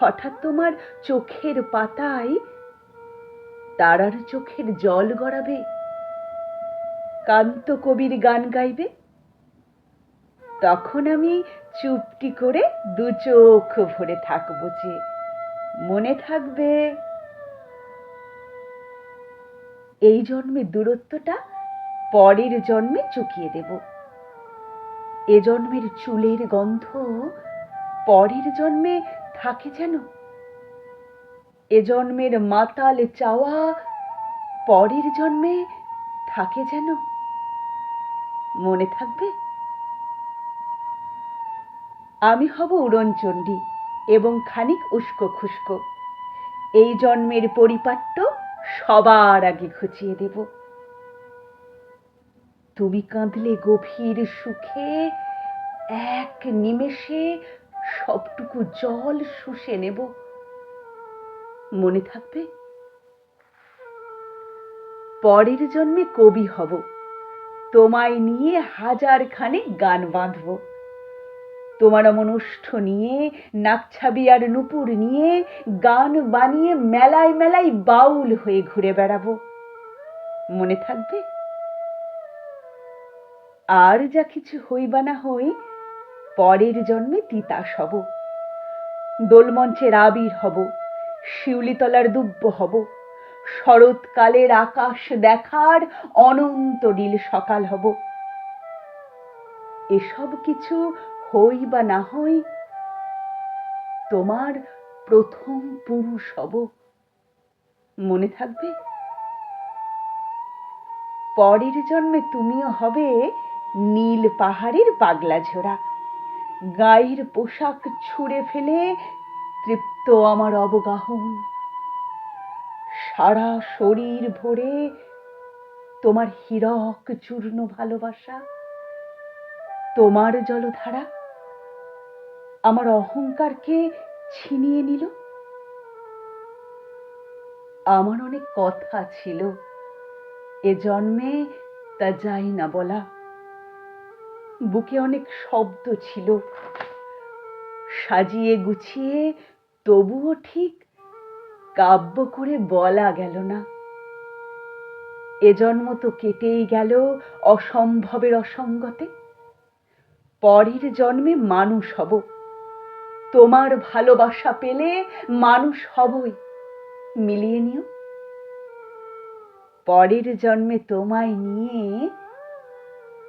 হঠাৎ তোমার চোখের পাতায় তারার চোখের জল গড়াবে? কান্ত কবির গান গাইবে? তখন আমি চুপটি করে দু চোখ ভরে থাকব যে মনে থাকবে। এই জন্মে দূরত্বটা পরের জন্মে চুকিয়ে দেব। এ জন্মের চুলের গন্ধ পরের জন্মে থাকে যেন? এ জন্মের মাতাল চাওয়া পরের জন্মে থাকে যেন? মনে থাকবে? আমি হব উড়নচণ্ডী এবং খানিক উস্কো খুস্কো। এই জন্মের পরিপাট্য সবার আগে ঘুচিয়ে দেব। তুমি কাঁদলে গভীর সুখে এক নিমেষে সবটুকু জল শুষে নেব। মনে থাকবে? পরের জন্মে কবি হব। তোমায় নিয়ে হাজার খানেক গান বাঁধব। তোমার মনুষ্ঠ নিয়ে, নাকছাবি আর নুপুর নিয়ে, গান বানিয়ে মেলায় মেলায় বাউল হয়ে ঘুরে বেড়াবো। মনে থাকবে? আর যা কিছু হই বা না হই পরের জন্মে তিতাস হব দোলমঞ্চের আবির হব, শিউলিতলার দুব্য হব, শরৎকালের আকাশ দেখার অনন্ত নীল সকাল হব। এসব কিছু হই বা না হই, তোমার প্রথম পুরুষ হব। মনে থাকবে? পরের জন্মে তুমিও হবে নীল পাহাড়ের পাগলা ঝোড়া। গায়ের পোশাক ছুঁড়ে ফেলে তৃপ্ত আমার অবগাহন। সারা শরীর ভরে তোমার হীরক চূর্ণ ভালোবাসা, তোমার জলধারা আমার অহংকারকে ছিনিয়ে নিল। আমার অনেক কথা ছিল, এ জন্মে তা যাই না বলা। বুকে অনেক শব্দ ছিল। সাজিয়ে গুছিয়ে তবুও ঠিক কাব্য করে বলা গেল না। এ জন্ম তো কেটেই গেল অসম্ভবের অসঙ্গতে। পরের জন্মে মানুষ হব। তোমার ভালোবাসা পেলে মানুষ হবই। মিলিয়ে নিও। পরের জন্মে তোমায় নিয়ে